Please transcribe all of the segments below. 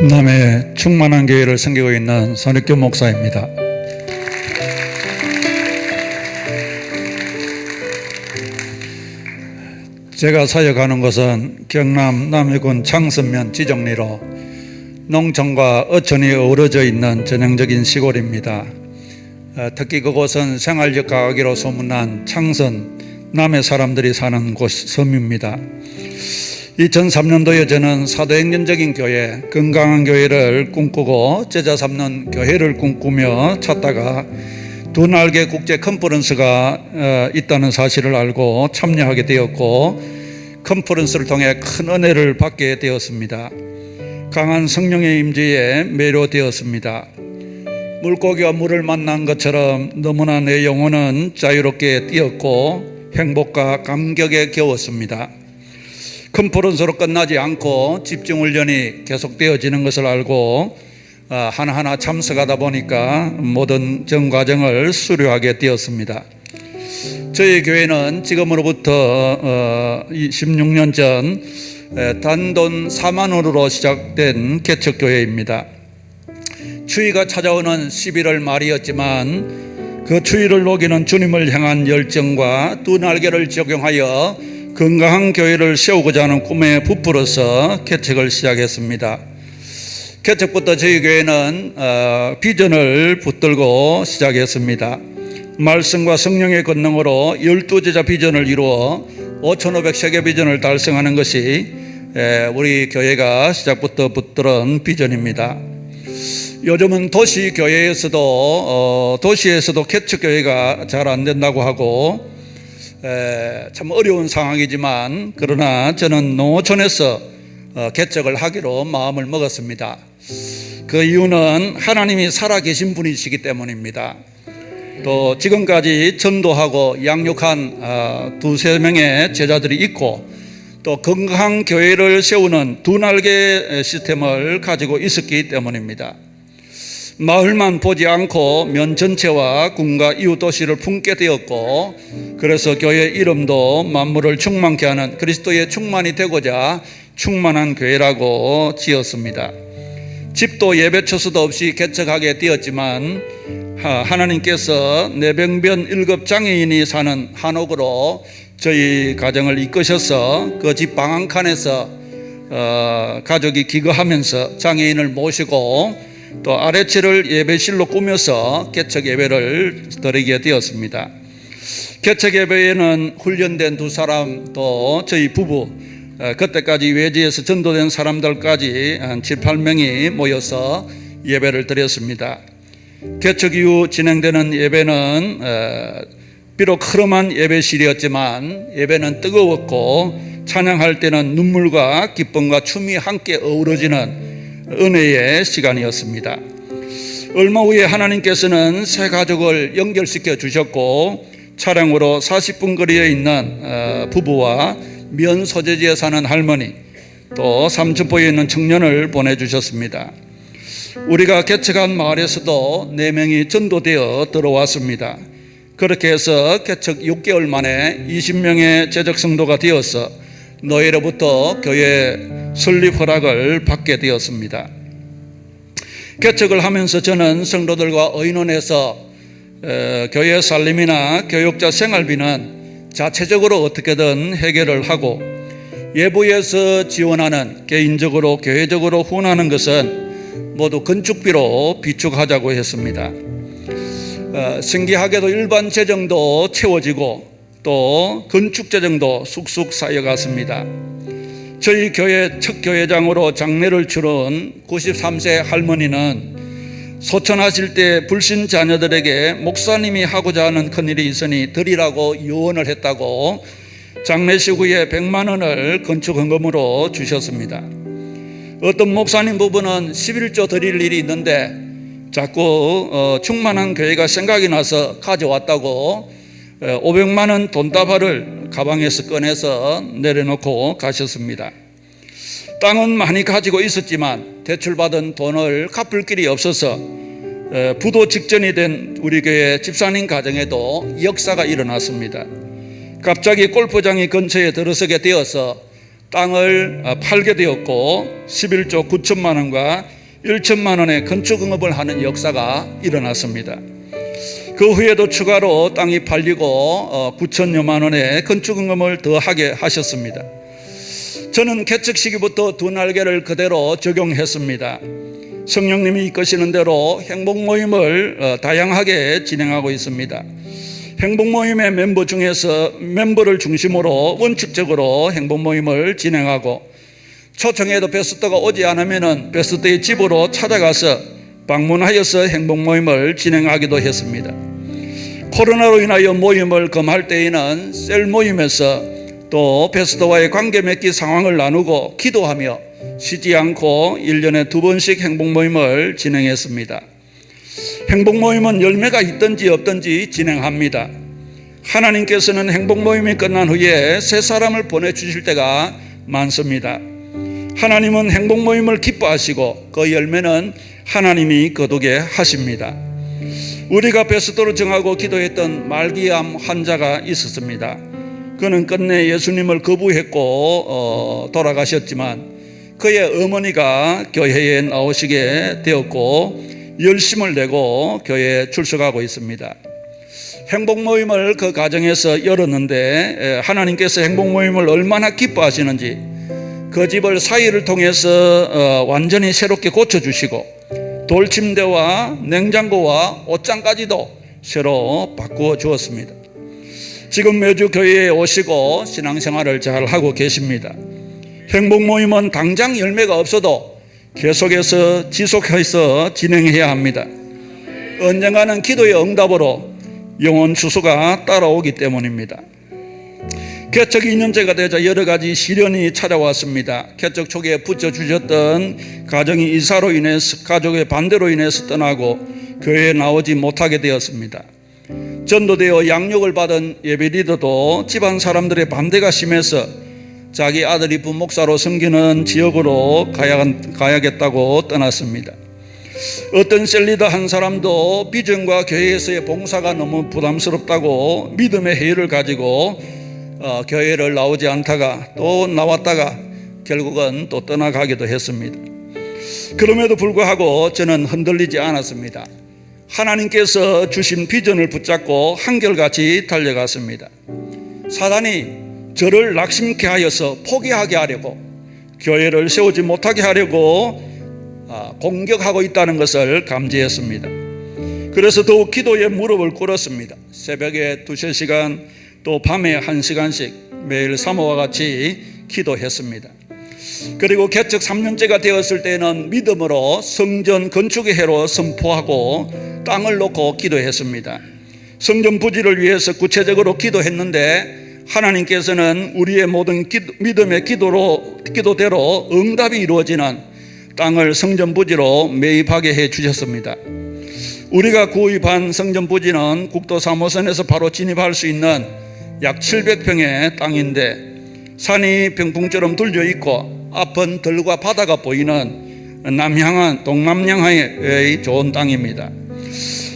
남해 충만한 교회를 섬기고 있는 선익교 목사입니다. 제가 사역하는 곳은 경남 남해군 창선면 지정리로 농촌과 어촌이 어우러져 있는 전형적인 시골입니다. 어, 특히 그곳은 생활적 가하기로 소문난 창선 남해 사람들이 사는 곳 섬입니다. 2003년도에 저는 사도행전적인 교회, 건강한 교회를 꿈꾸고 제자 삼는 교회를 꿈꾸며 찾다가 두 날개 국제 컨퍼런스가 어, 있다는 사실을 알고 참여하게 되었고 컨퍼런스를 통해 큰 은혜를 받게 되었습니다. 강한 성령의 임재에 매료되었습니다. 물고기와 물을 만난 것처럼 너무나 내 영혼은 자유롭게 뛰었고 행복과 감격에 겨웠습니다. 컨퍼런스로 끝나지 않고 집중 훈련이 계속되어지는 것을 알고 어, 하나하나 참석하다 보니까 모든 전 과정을 수료하게 되었습니다. 저희 교회는 지금으로부터 16년 전 에, 단돈 4만 원으로 시작된 개척교회입니다. 추위가 찾아오는 11월 말이었지만 그 추위를 녹이는 주님을 향한 열정과 두 날개를 적용하여 건강한 교회를 세우고자 하는 꿈에 부풀어서 개척을 시작했습니다. 개척부터 저희 교회는 어, 비전을 붙들고 시작했습니다. 말씀과 성령의 권능으로 열두 제자 비전을 이루어 5,500 세계 비전을 달성하는 것이 에, 우리 교회가 시작부터 붙들은 비전입니다. 요즘은 도시 교회에서도 어, 도시에서도 개척 교회가 잘 안 된다고 하고 에, 참 어려운 상황이지만 그러나 저는 농어촌에서 어, 개척을 하기로 마음을 먹었습니다. 그 이유는 하나님이 살아계신 분이시기 때문입니다. 또 지금까지 전도하고 양육한 어, 두세 명의 제자들이 있고 또 건강한 교회를 세우는 두 날개 시스템을 가지고 있었기 때문입니다. 마을만 보지 않고 면 전체와 군과 이웃 도시를 품게 되었고 그래서 교회 이름도 만물을 충만케 하는 그리스도의 충만이 되고자 충만한 교회라고 지었습니다. 집도 예배 처수도 없이 개척하게 되었지만 하나님께서 내병변 일급 장애인이 사는 한옥으로 저희 가정을 이끄셔서 그 집 방안칸에서 어, 가족이 기거하면서 장애인을 모시고 또 아래층을 예배실로 꾸며서 개척 예배를 드리게 되었습니다. 개척 예배에는 훈련된 두 사람 또 저희 부부 어, 그때까지 외지에서 전도된 사람들까지 한 7, 8명이 모여서 예배를 드렸습니다. 개척 이후 진행되는 예배는 어, 비록 흐름한 예배실이었지만 예배는 뜨거웠고 찬양할 때는 눈물과 기쁨과 춤이 함께 어우러지는 은혜의 시간이었습니다. 얼마 후에 하나님께서는 새 가족을 연결시켜 주셨고 차량으로 40분 거리에 있는 어, 부부와 면 소재지에 사는 할머니 또 삼천포에 있는 청년을 보내주셨습니다. 우리가 개척한 마을에서도 4명이 전도되어 들어왔습니다. 그렇게 해서 개척 6개월 만에 20명의 재적 성도가 되어서 노예로부터 교회 설립 허락을 받게 되었습니다. 개척을 하면서 저는 성도들과 의논해서 어, 교회 살림이나 교육자 생활비는 자체적으로 어떻게든 해결을 하고 예부에서 지원하는 개인적으로 교회적으로 후원하는 것은 모두 건축비로 비축하자고 했습니다. 어, 신기하게도 일반 재정도 채워지고 또 건축 재정도 쑥쑥 쌓여갔습니다. 저희 교회 첫 교회장으로 장례를 치른 93세 할머니는 소천하실 때 불신 자녀들에게 목사님이 하고자 하는 큰일이 있으니 드리라고 유언을 했다고 장례식 후에 100만 원을 건축 헌금으로 주셨습니다. 어떤 목사님 부부는 11조 드릴 일이 있는데 자꾸 어, 충만한 교회가 생각이 나서 가져왔다고 500만 원 돈다발을 가방에서 꺼내서 내려놓고 가셨습니다. 땅은 많이 가지고 있었지만 대출받은 돈을 갚을 길이 없어서 어, 부도 직전이 된 우리 교회 집사님 가정에도 역사가 일어났습니다. 갑자기 골프장이 근처에 들어서게 되어서 땅을 어, 팔게 되었고 11조 9천만 원과 1천만 원의 건축 응업을 하는 역사가 일어났습니다. 그 후에도 추가로 땅이 팔리고 9천여만 원의 건축 응업을 더 하게 하셨습니다. 저는 개척 시기부터 두 날개를 그대로 적용했습니다. 성령님이 이끄시는 대로 행복 모임을 어, 다양하게 진행하고 있습니다. 행복 모임의 멤버 중에서 멤버를 중심으로 원칙적으로 행복 모임을 진행하고 초청해도 베스트가 오지 않으면은 베스트의 집으로 찾아가서 방문하여서 행복 모임을 진행하기도 했습니다. 코로나로 인하여 모임을 금할 때에는 셀 모임에서 또 베스트와의 관계 맺기 상황을 나누고 기도하며 쉬지 않고 1년에 두 번씩 행복 모임을 진행했습니다. 행복 모임은 열매가 있든지 없든지 진행합니다. 하나님께서는 행복 모임이 끝난 후에 새 사람을 보내주실 때가 많습니다. 하나님은 행복 모임을 기뻐하시고 그 열매는 하나님이 거두게 하십니다. 우리가 베스트로 정하고 기도했던 말기암 환자가 있었습니다. 그는 끝내 예수님을 거부했고 어, 돌아가셨지만 그의 어머니가 교회에 나오시게 되었고 열심을 내고 교회에 출석하고 있습니다. 행복 모임을 그 가정에서 열었는데 에, 하나님께서 행복 모임을 얼마나 기뻐하시는지 그 집을 사이를 통해서 어, 완전히 새롭게 고쳐주시고 돌침대와 냉장고와 옷장까지도 새로 바꾸어 주었습니다. 지금 매주 교회에 오시고 신앙생활을 잘 하고 계십니다. 행복 모임은 당장 열매가 없어도 계속해서 지속해서 진행해야 합니다. 언젠가는 기도의 응답으로 영혼 추수가 따라오기 때문입니다. 개척 2년째가 되자 여러 가지 시련이 찾아왔습니다. 개척 초기에 붙여주셨던 가정이 이사로 인해서 가족의 반대로 인해서 떠나고 교회에 나오지 못하게 되었습니다. 전도되어 양육을 받은 예배 리더도 집안 사람들의 반대가 심해서 자기 아들이 부목사로 섬기는 지역으로 가야, 가야겠다고 떠났습니다. 어떤 셀리더 한 사람도 비전과 교회에서의 봉사가 너무 부담스럽다고 믿음의 회의를 가지고 어, 교회를 나오지 않다가 또 나왔다가 결국은 또 떠나가기도 했습니다. 그럼에도 불구하고 저는 흔들리지 않았습니다. 하나님께서 주신 비전을 붙잡고 한결같이 달려갔습니다. 사단이 저를 낙심케 하여서 포기하게 하려고 교회를 세우지 못하게 하려고 아, 공격하고 있다는 것을 감지했습니다. 그래서 더욱 기도에 무릎을 꿇었습니다. 새벽에 두세 시간 또 밤에 한 시간씩 매일 사모와 같이 기도했습니다. 그리고 개척 3년째가 되었을 때는 믿음으로 성전 건축의 해로 선포하고 땅을 놓고 기도했습니다. 성전 부지를 위해서 구체적으로 기도했는데 하나님께서는 우리의 모든 기도, 믿음의 기도로 기도대로 응답이 이루어지는 땅을 성전 부지로 매입하게 해 주셨습니다. 우리가 구입한 성전 부지는 국도 3호선에서 바로 진입할 수 있는 약 700평의 땅인데 산이 병풍처럼 둘려 있고 앞은 들과 바다가 보이는 남향한 동남향의 좋은 땅입니다.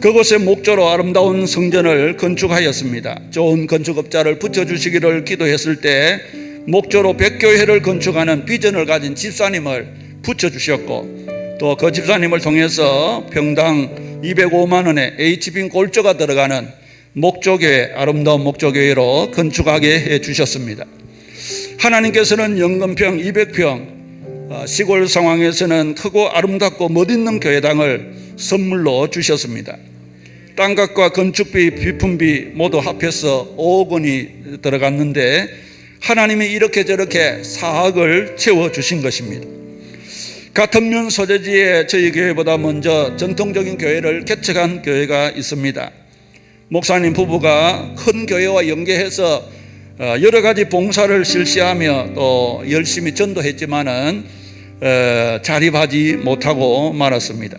그곳에 목조로 아름다운 성전을 건축하였습니다. 좋은 건축업자를 붙여주시기를 기도했을 때 목조로 백교회를 건축하는 비전을 가진 집사님을 붙여주셨고 또 그 집사님을 통해서 평당 205만 원의 H빈 골조가 들어가는 목조교회 아름다운 목조교회로 건축하게 해 주셨습니다. 하나님께서는 연금평 200평 어, 시골 상황에서는 크고 아름답고 멋있는 교회당을 선물로 주셨습니다. 땅값과 건축비, 비품비 모두 합해서 5억 원이 들어갔는데 하나님이 이렇게 저렇게 사학을 채워 주신 것입니다. 같은 면 소재지에 저희 교회보다 먼저 전통적인 교회를 개척한 교회가 있습니다. 목사님 부부가 큰 교회와 연계해서 어, 여러 가지 봉사를 실시하며 또 열심히 전도했지만은 어, 자립하지 못하고 말았습니다.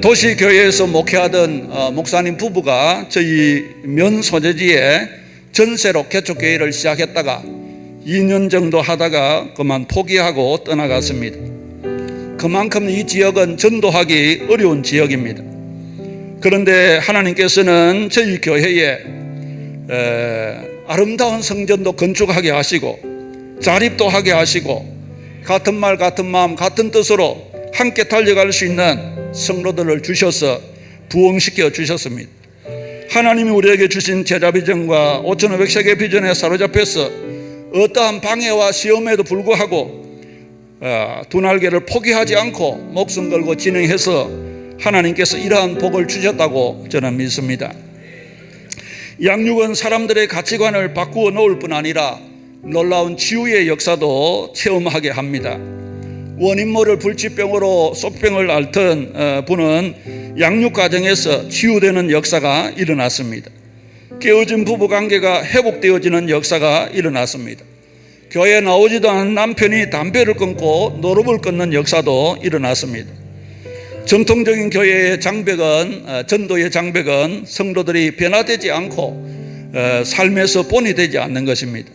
도시 교회에서 목회하던 어, 목사님 부부가 저희 면 소재지에 전세로 개척 교회를 시작했다가 2년 정도 하다가 그만 포기하고 떠나갔습니다. 그만큼 이 지역은 전도하기 어려운 지역입니다. 그런데 하나님께서는 저희 교회에 아름다운 성전도 건축하게 하시고 자립도 하게 하시고 같은 말 같은 마음 같은 뜻으로 함께 달려갈 수 있는 성도들을 주셔서 부흥시켜 주셨습니다. 하나님이 우리에게 주신 제자 비전과 5,500세계 비전에 사로잡혀서 어떠한 방해와 시험에도 불구하고 어, 두 날개를 포기하지 않고 목숨 걸고 진행해서 하나님께서 이러한 복을 주셨다고 저는 믿습니다. 양육은 사람들의 가치관을 바꾸어 놓을 뿐 아니라 놀라운 치유의 역사도 체험하게 합니다. 원인 모를 불치병으로 속병을 앓던 어, 분은 양육 과정에서 치유되는 역사가 일어났습니다. 깨어진 부부 관계가 회복되어지는 역사가 일어났습니다. 교회 나오지도 않은 남편이 담배를 끊고 노름을 끊는 역사도 일어났습니다. 전통적인 교회의 장벽은 어, 전도의 장벽은 성도들이 변화되지 않고 어, 삶에서 본이 되지 않는 것입니다.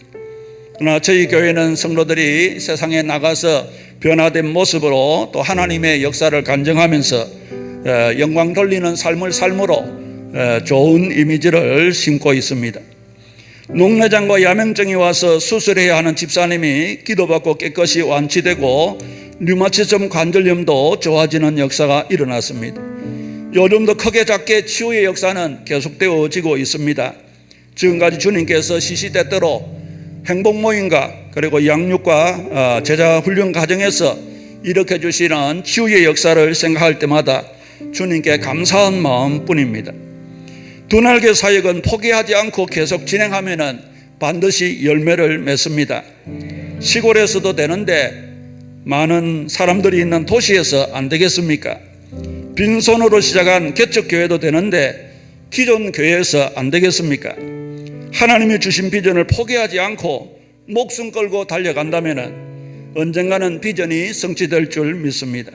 그러나 저희 교회는 성도들이 세상에 나가서 변화된 모습으로 또 하나님의 역사를 간증하면서 어, 영광 돌리는 삶을 삶으로 어, 좋은 이미지를 심고 있습니다. 녹내장과 야맹증이 와서 수술해야 하는 집사님이 기도받고 깨끗이 완치되고 류마티즘 관절염도 좋아지는 역사가 일어났습니다. 요즘도 크게 작게 치유의 역사는 계속되어지고 있습니다. 지금까지 주님께서 시시때때로 행복 모임과 그리고 양육과 어, 제자 훈련 과정에서 일으켜 주시는 치유의 역사를 생각할 때마다 주님께 감사한 마음뿐입니다. 두 날개 사역은 포기하지 않고 계속 진행하면은 반드시 열매를 맺습니다. 시골에서도 되는데 많은 사람들이 있는 도시에서 안 되겠습니까? 빈손으로 시작한 개척교회도 되는데 기존 교회에서 안 되겠습니까? 하나님이 주신 비전을 포기하지 않고 목숨 걸고 달려간다면 언젠가는 비전이 성취될 줄 믿습니다.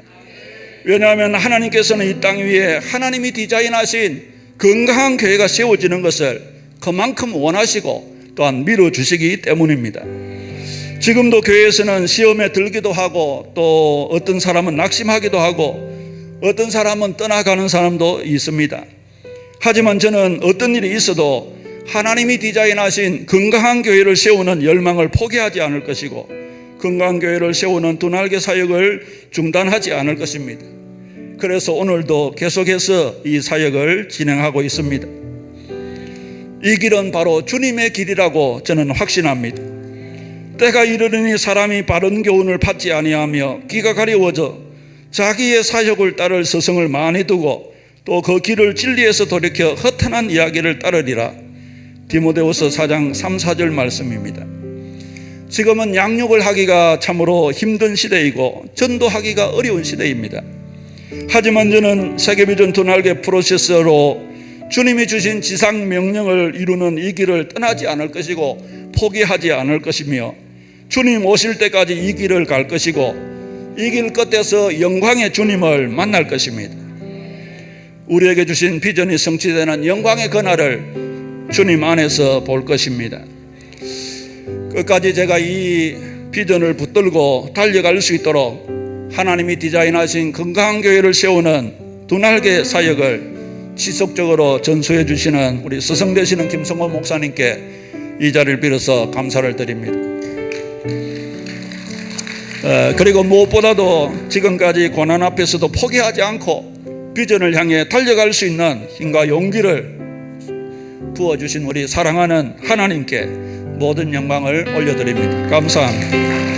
왜냐하면 하나님께서는 이 땅 위에 하나님이 디자인하신 건강한 교회가 세워지는 것을 그만큼 원하시고 또한 밀어주시기 때문입니다. 지금도 교회에서는 시험에 들기도 하고 또 어떤 사람은 낙심하기도 하고 어떤 사람은 떠나가는 사람도 있습니다. 하지만 저는 어떤 일이 있어도 하나님이 디자인하신 건강한 교회를 세우는 열망을 포기하지 않을 것이고 건강한 교회를 세우는 두 날개 사역을 중단하지 않을 것입니다. 그래서 오늘도 계속해서 이 사역을 진행하고 있습니다. 이 길은 바로 주님의 길이라고 저는 확신합니다. 때가 이르르니 사람이 바른 교훈을 받지 아니하며 귀가 가려워져 자기의 사역을 따를 서성을 많이 두고 또 그 길을 진리에서 돌이켜 허탄한 이야기를 따르리라. 디모데후서 4장 3, 4절 말씀입니다. 지금은 양육을 하기가 참으로 힘든 시대이고 전도하기가 어려운 시대입니다. 하지만 저는 세계비전 두 날개 프로세서로 주님이 주신 지상 명령을 이루는 이 길을 떠나지 않을 것이고 포기하지 않을 것이며 주님 오실 때까지 이 길을 갈 것이고 이 길 끝에서 영광의 주님을 만날 것입니다. 우리에게 주신 비전이 성취되는 영광의 그날을 주님 안에서 볼 것입니다. 끝까지 제가 이 비전을 붙들고 달려갈 수 있도록 하나님이 디자인하신 건강한 교회를 세우는 두 날개 사역을 지속적으로 전수해 주시는 우리 스승 되시는 김성호 목사님께 이 자리를 빌어서 감사를 드립니다. 어, 그리고 무엇보다도 지금까지 고난 앞에서도 포기하지 않고 비전을 향해 달려갈 수 있는 힘과 용기를 부어주신 우리 사랑하는 하나님께 모든 영광을 올려드립니다. 감사합니다.